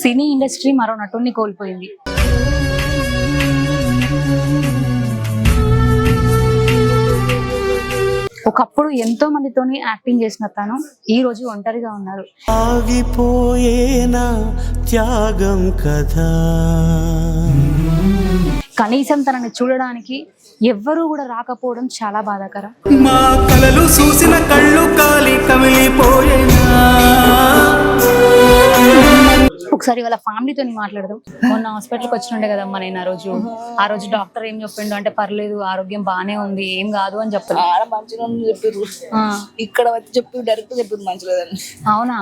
Cine industry మరో నటుడిని కోల్పోయింది. ఒకప్పుడు ఎంతో మందితోని యాక్టింగ్ చేసిన తను ఈ రోజు ఒంటరిగా ఉన్నారు. ఆగిపోయేనా త్యాగం కదా కనీసం తనని చూడడానికి ఎవ్వరూ కూడా రాకపోవడం చాలా బాధాకరం. మా కలలు చూసిన కళ్ళు కాలి ఒకసారి వాళ్ళ ఫ్యామిలీతో మాట్లాడదాం. మొన్న హాస్పిటల్కి వచ్చినుండే కదమ్మా నేను ఆ రోజు. ఆ రోజు డాక్టర్ ఏం చెప్పిండు అంటే పర్లేదు ఆరోగ్యం బానే ఉంది ఏం కాదు అని చెప్పారు ఆడ మంచిగా ఉంది చెప్పారు ఇక్కడ వచ్చి చెప్పి డైరెక్ట్ చెప్పారు మంచిలేదని. అవునా?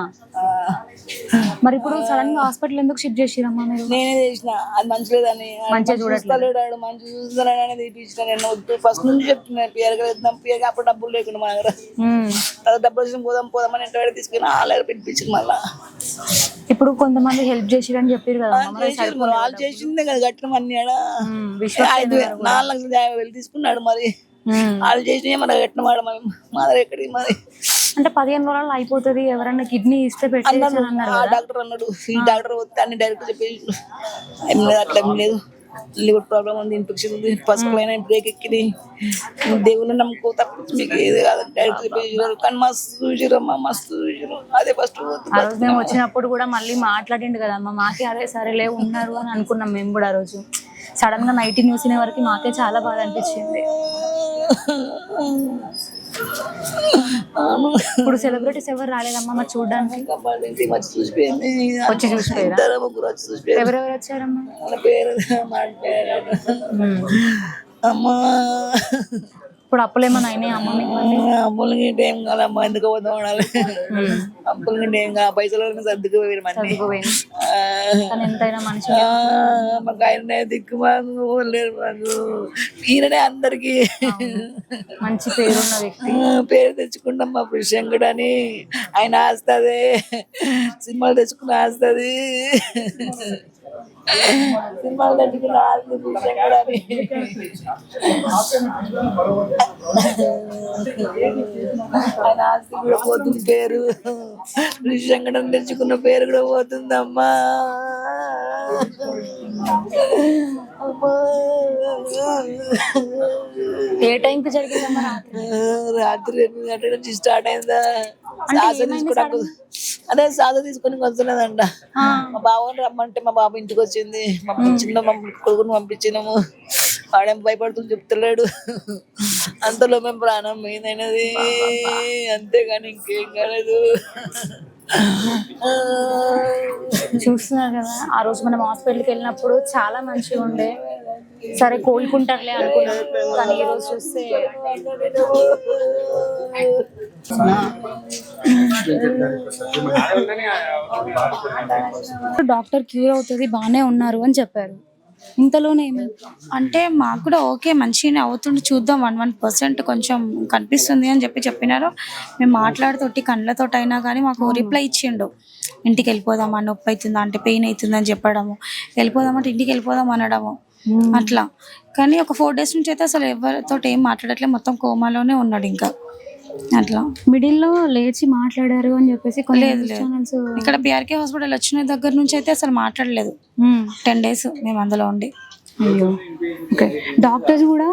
మరి ఇప్పుడు సడన్గా హాస్పిటల్ ఎందుకు షిఫ్ట్ చేసిరమ్మా మీరు? నేనే చేసిన. అది మంచిలేదని మంచిగా చూడట్లేదు. చూడలేడు మంచి చూస్తాడు అనేది తీపించిన నేను వద్దు. ఫస్ట్ నుంచి చెప్తున్నాను పియర్గా వెళ్తాం పియర్గా అప్పుడు డబ్బులు లేకుండా మా దగ్గర. తర్వాత డబ్బులు వచ్చి పోదాం పోదాం అని ఇంటి తీసుకుని ఆలయ పిలిపించింది మళ్ళా. ఇప్పుడు కొంతమంది హెల్ప్ చేసిరని చెప్పారు కదా మరి మరి వాళ్ళు చేసిందే కదా కట్టిన అన్ని ఐదు నాలుగు లక్షల యాభై వేలు తీసుకున్నాడు మరి. వాళ్ళు చేసినవి మన కట్టిన వాడు మరి? మా దగ్గర ఎక్కడికి మరి? అంటే పదిహేను రోజుల్లో అయిపోతుంది. ఎవరన్నా కిడ్నీ ఇస్తే అని ఆ డాక్టర్ అన్నాడు. ఈ డాక్టర్ వస్తే అన్ని డైరెక్ట్ చెప్పేసి అట్లా లేదు. లివర్ ప్రాబ్లం ఉంది ఇన్ఫెక్షన్ ఉంది పసుపులైన బ్రేక్ ఎక్కింది. దేవుని నమ్ముకో తప్పించి మీకు ఏది కాదు. డైరెక్ట్ చెప్పేసి కానీ మస్తు చూసిరమ్మా మస్తు చూసిరు అదే ఫస్ట్ ఆ రోజు మేము వచ్చినప్పుడు కూడా మళ్ళీ మాట్లాడిండు కదమ్మా మాకే అదే సరేలే ఉన్నారు అని అనుకున్నాం మేము కూడా ఆ రోజు. సడన్గా నైట్ న్యూస్ వరకు మాకే చాలా బాధ అనిపించింది. ఇప్పుడు సెలబ్రిటీస్ ఎవరు రాలేదమ్మా మరి చూడడానికి? వచ్చి చూసిపోయారా? ఎవరెవరు వచ్చారమ్మా? అమ్మా. ఇప్పుడు అప్పులు ఏమైనా అయినాయి అమ్మ మీకు? మళ్ళీ అప్పులు గింటే ఏం కాదమ్మా ఎందుకు పోతాం ఉండాలి అప్పులు గింటే ఏం కాదు పైసలు సర్దుకుపోయారు మంది ఎంతైనా మనిషి మాకు ఆయన దిక్కు మాకు లేరు మాకు. ఈయననే అందరికి. మంచి పేరున్న వ్యక్తి. పేరు తెచ్చుకుంటాం మా పురుషంకుడు అని. ఆయన ఆస్తుంది. సినిమాలు తెచ్చుకుని ఆస్తుంది. సినిమాలు పురుషంకుడు అని ఆయన ఆస్తి కూడా పోతుంది పేరు. పురుషంకుడు తెచ్చుకున్న పేరు కూడా పోతుందమ్మా ఏ టైంకి జరిగిందమ్మా రాత్రి? ఎనిమిది గంటల నుంచి స్టార్ట్ అయిందా? సాస తీసుకోవడానికి అదే సాధ తీసుకొని వస్తున్నదంట మా బావని రమ్మంటే మా బాబు ఇంటికి వచ్చింది. మా చిన్న మా కొడుకుని పంపించినాము. వాడేం భయపడుతుంది చెప్తలేడు. అంతలో మేము ప్రాణం పోయిందనేది అంతేగాని ఇంకేం కాలేదు. చూస్తున్నారు కదా ఆ రోజు మనం హాస్పిటల్కి వెళ్ళినప్పుడు చాలా మంచిగా ఉండే. సరే కోలుకుంటారులే అనుకున్నాను కానీ ఈరోజు చూస్తే డాక్టర్ క్యూర్ అవుతుంది బాగానే ఉన్నారు అని చెప్పారు. ఇంతలోనే ఏమైంది అంటే మాకు కూడా ఓకే మంచిగానే అవుతుండే చూద్దాం వన్ వన్ పర్సెంట్ కొంచెం కనిపిస్తుంది అని చెప్పి చెప్పినారు. మేము మాట్లాడుతోటి కళ్ళతో అయినా కానీ మాకు రిప్లై ఇచ్చిండు. ఇంటికి వెళ్ళిపోదామా నొప్పి అవుతుందా అంటే పెయిన్ అవుతుందని చెప్పడము. వెళ్ళిపోదామంటే ఇంటికి వెళ్ళిపోదాం అనడము. అట్లా. కానీ ఒక ఫోర్ డేస్ నుంచి అయితే అసలు ఎవరితో ఏం మాట్లాడట్లేదు. మొత్తం కోమాలోనే ఉన్నాడు ఇంకా. అట్లా. మిడిల్లో లేచి మాట్లాడారు అని చెప్పేసి లేదు, ఇక్కడ పిఆర్కే హాస్పిటల్ వచ్చిన దగ్గర నుంచి అయితే అసలు మాట్లాడలేదు. టెన్ డేస్ మేము అందులో ఉండి. అయ్యో. ఓకే. డాక్టర్స్ కూడా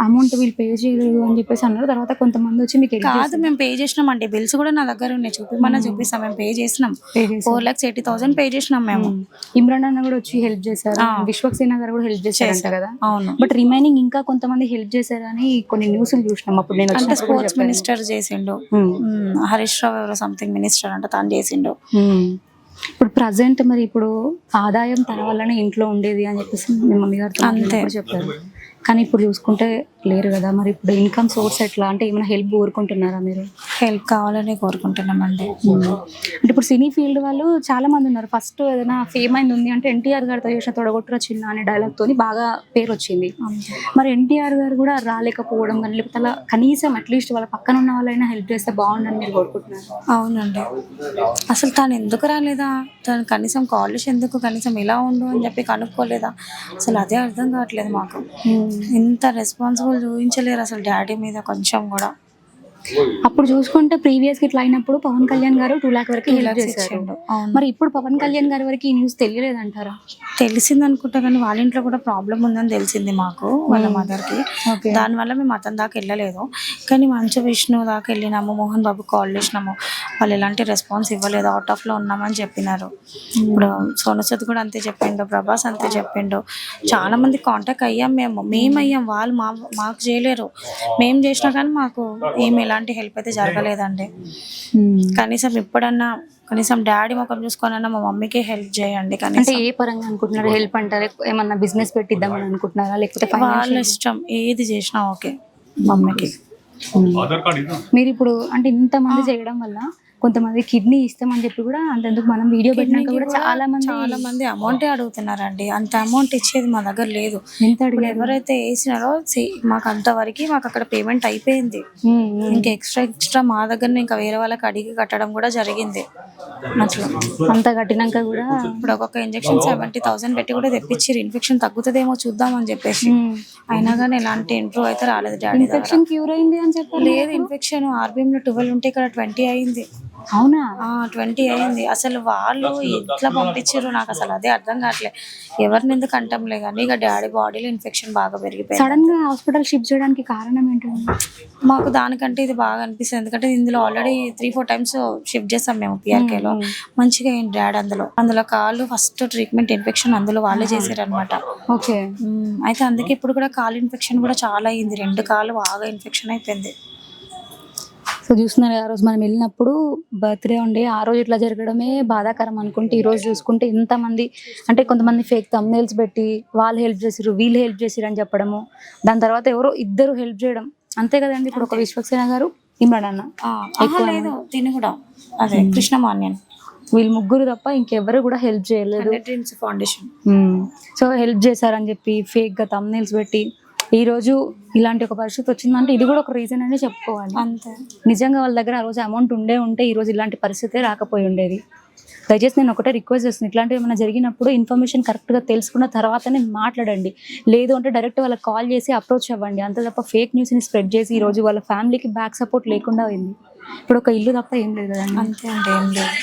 అమౌంట్ వీళ్ళు పే చేయలేదు అని చెప్పేసి అన్నారు. తర్వాత కొంతమంది వచ్చి మీకు కాదు మేము పే చేసినాం అంటే బిల్స్ కూడా నా దగ్గర ఉన్నాయి. చూపిమన్నా చూపిస్తాం. మేము పే చేసినాం. Four lakhs eighty thousand pay చేసినాం మేము. ఇమ్రాన్ అన్న కూడా వచ్చి హెల్ప్ చేశారు. విశ్వక్సేన గారు కూడా హెల్ప్ చేశారంట కదా. అవును. బట్ రిమైనింగ్ ఇంకా కొంతమంది హెల్ప్ చేశారని కొన్ని న్యూస్లు చూసినాం. అప్పుడు నేను అంటే స్పోర్ట్స్ మినిస్టర్ చేసిండు. హరీష్ రావు ఎవరో సంథింగ్ మినిస్టర్ అంట తను చేసిండు. ఇప్పుడు ప్రజెంట్ మరి ఇప్పుడు ఆదాయం తన వల్లనే ఇంట్లో ఉండేది అని చెప్పేసి మీ మమ్మీ గారితో మాట్లాడినప్పుడు చెప్పారు. కానీ ఇప్పుడు చూసుకుంటే లేరు కదా. మరి ఇప్పుడు ఇన్కమ్ సోర్స్ ఎట్లా? అంటే ఏమైనా హెల్ప్ కోరుకుంటున్నారా మీరు? హెల్ప్ కావాలని కోరుకుంటున్నామండి. అంటే ఇప్పుడు సినీ ఫీల్డ్ వాళ్ళు చాలా మంది ఉన్నారు. ఫస్ట్ ఏదైనా ఫేమ్ అయింది ఉంది అంటే ఎన్టీఆర్ గారితో చేసిన తొడగొట్టురా చిన్న అనే డైలాగ్ తోని బాగా పేరు వచ్చింది మరి ఎన్టీఆర్ గారు కూడా రాలేకపోవడం కానీ లేకపోతే అలా కనీసం అట్లీస్ట్ వాళ్ళ పక్కన ఉన్న వాళ్ళైనా హెల్ప్ చేస్తే బాగుండని మీరు కోరుకుంటున్నారు? అవునండి. అసలు తను ఎందుకు రాలేదా? తను కనీసం కాలేజ్ ఎందుకు కనీసం ఇలా ఉండు అని చెప్పి కనుక్కోలేదా? అసలు అదే అర్థం కావట్లేదు మాకు. ఇంత రెస్పాన్సిబుల్ చూపించలేరు అసలు డాడీ మీద కొంచెం కూడా. అప్పుడు చూసుకుంటే ప్రీవియస్గా ఇట్లా అయినప్పుడు పవన్ కళ్యాణ్ గారు టూ లాక్ వరకు హెల్ప్ చేశారు. మరి ఇప్పుడు పవన్ కళ్యాణ్ గారి వరకు ఈ న్యూస్ తెలియలేదంటారా? తెలిసింది అనుకుంటా కానీ వాళ్ళ ఇంట్లో కూడా ప్రాబ్లం ఉందని తెలిసింది మాకు వాళ్ళ మదర్కి. ఓకే దానివల్ల మేము అతని దాకా వెళ్ళలేదు. కానీ మంచు విష్ణు దాకా వెళ్ళినాము మోహన్ బాబు కాల్ చేసినాము. వాళ్ళు ఎలాంటి రెస్పాన్స్ ఇవ్వలేదు. అవుట్ ఆఫ్లో ఉన్నామని చెప్పినారు. ఇప్పుడు సోను సూద్ కూడా అంతే చెప్పిండు ప్రభాస్ అంతే చెప్పిండు. చాలా మంది కాంటాక్ట్ అయ్యాం మేము. మేము అయ్యాం వాళ్ళు మా మాకు చేయలేరు. మేము చేసినా కానీ మాకు ఏమి ఎలాంటి హెల్ప్ అయితే జరగలేదండి. కనీసం ఇప్పుడన్నా కనీసం డాడీ ముఖం చూసుకొనన్నా మా మమ్మీకి హెల్ప్ చేయండి. అంటే కనీసం ఏ పరంగా అనుకుంటున్నారు? హెల్ప్ అంటారా? ఏమన్నా బిజినెస్ పెట్టిద్దామని అనుకుంటున్నారా? లేకపోతే వాళ్ళ ఇష్టం ఏది చేసినా ఓకే మమ్మీకి. మీరు ఇప్పుడు అంటే ఇంత మంది చేయడం వల్ల కొంతమంది కిడ్నీ ఇస్తామని చెప్పి కూడా అంతెందుకు మనం వీడియో పెట్టినాక కూడా చాలా మంది చాలా మంది అమౌంట్ అడుగుతున్నారండి. అంత అమౌంట్ ఇచ్చేది మా దగ్గర లేదు. ఎంత ఎవరైతే వేసినారో మాకు అంతవరకు మాకు అక్కడ పేమెంట్ అయిపోయింది. ఇంకా ఎక్స్ట్రా ఎక్స్ట్రా మా దగ్గర ఇంకా వేరే వాళ్ళకి అడిగి కట్టడం కూడా జరిగింది. అట్లా. అంత కట్టినాక కూడా ఇప్పుడు ఒక్కొక్క ఇంజెక్షన్ సెవెంటీ థౌసండ్ పెట్టి కూడా తెప్పించి ఇన్ఫెక్షన్ తగ్గుతుందేమో చూద్దాం అని చెప్పేసి. ఉమ్. అయినా కానీ ఎలాంటి ఇంప్రూవ్ అయితే రాలేదు డాడీ ఇన్ఫెక్షన్ క్యూర్ అయింది అని చెప్పారు లేదు ఇన్ఫెక్షన్ ఆర్బిఎం లో ట్వెల్వ్ ఉంటే ఇక్కడ ట్వంటీ అయింది. అవునా? ట్వంటీ అయింది. అసలు వాళ్ళు ఎట్లా పంపించారు నాకు అసలు అదే అర్థం కావట్లే. ఎవరిని ఎందుకు అంటంలే కానీ ఇక డాడీ బాడీలో ఇన్ఫెక్షన్ బాగా పెరిగిపోయింది. సడన్గా హాస్పిటల్ షిఫ్ట్ చేయడానికి కారణం ఏంటండి మాకు దానికంటే ఇది బాగా అనిపిస్తుంది. ఎందుకంటే ఇందులో already three four times shift చేసాం మేము PRK లో. మంచిగా అయింది డాడీ అందులో. అందులో కాళ్ళు ఫస్ట్ ట్రీట్మెంట్ ఇన్ఫెక్షన్ అందులో వాళ్ళే చేశారు అనమాట ఓకే అయితే అందుకే ఇప్పుడు కూడా కాలు ఇన్ఫెక్షన్ కూడా చాలా అయింది. రెండు కాళ్ళు బాగా ఇన్ఫెక్షన్ అయిపోయింది. సో చూస్తున్నారు ఆ రోజు మనం వెళ్ళినప్పుడు బర్త్డే ఉండే ఆ రోజు ఇట్లా జరగడమే బాధాకరం అనుకుంటే ఈ రోజు చూసుకుంటే ఇంతమంది అంటే కొంతమంది ఫేక్ తమ్నేల్స్ పెట్టి వాళ్ళు హెల్ప్ చేసిరు వీళ్ళు హెల్ప్ చేసిరు అని చెప్పడము. దాని తర్వాత ఎవరో ఇద్దరు హెల్ప్ చేయడం. అంతే కదండి ఇప్పుడు ఒక విశ్వక్సేన గారు ఇమ్రాన్ అన్న. లేదు తిని కూడా. అదే కృష్ణ మాన్యన్. వీళ్ళు ముగ్గురు తప్ప ఇంకెవరు కూడా హెల్ప్ చేయలేదు. ఫౌండేషన్. సో హెల్ప్ చేశారని చెప్పి ఫేక్గా తమ్నేల్స్ పెట్టి ఈ రోజు ఇలాంటి ఒక పరిస్థితి వచ్చిందంటే ఇది కూడా ఒక రీజన్ అనే చెప్పుకోవాలి. అంతే. నిజంగా వాళ్ళ దగ్గర ఆ రోజు అమౌంట్ ఉండే ఉంటే ఈ రోజు ఇలాంటి పరిస్థితే రాకపోయి ఉండేది. దయచేసి నేను ఒకటే రిక్వెస్ట్ చేస్తున్నాను ఇట్లాంటివి ఏమైనా జరిగినప్పుడు ఇన్ఫర్మేషన్ కరెక్ట్గా తెలుసుకున్న తర్వాతనే మాట్లాడండి. లేదు అంటే డైరెక్ట్ వాళ్ళకి కాల్ చేసి అప్రోచ్ అవ్వండి. అంతే తప్ప ఫేక్ న్యూస్ని స్ప్రెడ్ చేసి ఈ రోజు వాళ్ళ ఫ్యామిలీకి బ్యాక్ సపోర్ట్ లేకుండా అయింది. ఇప్పుడు ఒక ఇల్లు తప్ప ఏం లేదు కదండి. అంతే అంటే ఏం లేదు.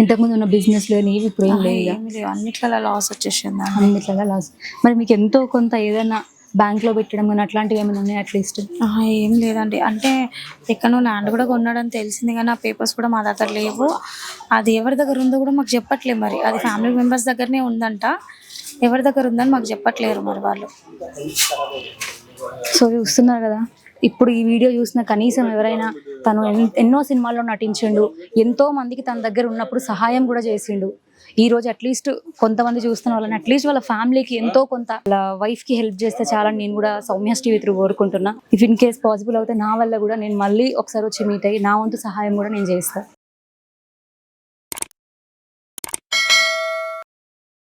ఇంతకుముందు ఉన్న బిజినెస్ లేని ఇప్పుడు ఏం లేదు అన్నిట్లలో లాస్ వచ్చేసింది అన్నిట్లగా లాస్ మరి మీకు ఎంతో కొంత ఏదైనా బ్యాంక్లో పెట్టడం కానీ అట్లాంటివి ఏమైనా ఉన్నాయి అట్లీస్ట్ ఏం లేదండి. అంటే ఎక్కడో ల్యాండ్ కూడా కొన్నాడని తెలిసింది కానీ ఆ పేపర్స్ కూడా మా దగ్గర లేవు. అది ఎవరి దగ్గర ఉందో కూడా మాకు చెప్పట్లేదు మరి. అది ఫ్యామిలీ మెంబర్స్ దగ్గరనే ఉందంట. ఎవరి దగ్గర ఉందని మాకు చెప్పట్లేరు మరి వాళ్ళు. సో చూస్తున్నారు కదా ఇప్పుడు ఈ వీడియో చూసిన కనీసం ఎవరైనా తను ఎన్- ఎన్నో సినిమాల్లో నటించిండు ఎంతో మందికి తన దగ్గర ఉన్నప్పుడు సహాయం కూడా చేసిండు. ఈ రోజు అట్లీస్ట్ కొంతమంది చూస్తున్న వాళ్ళని అట్లీస్ట్ వాళ్ళ ఫ్యామిలీకి ఎంతో కొంత వాళ్ళ వైఫ్కి హెల్ప్ చేస్తే చాలా నేను కూడా సౌమ్యాస్ టీవీ త్రూ కోరుకుంటున్నా. ఇఫ్ ఇన్ కేస్ పాసిబుల్ అవుతే నా వల్ల కూడా నేను మళ్ళీ ఒకసారి వచ్చి మీట్ అయ్యి నా వంతు సహాయం కూడా నేను చేస్తాను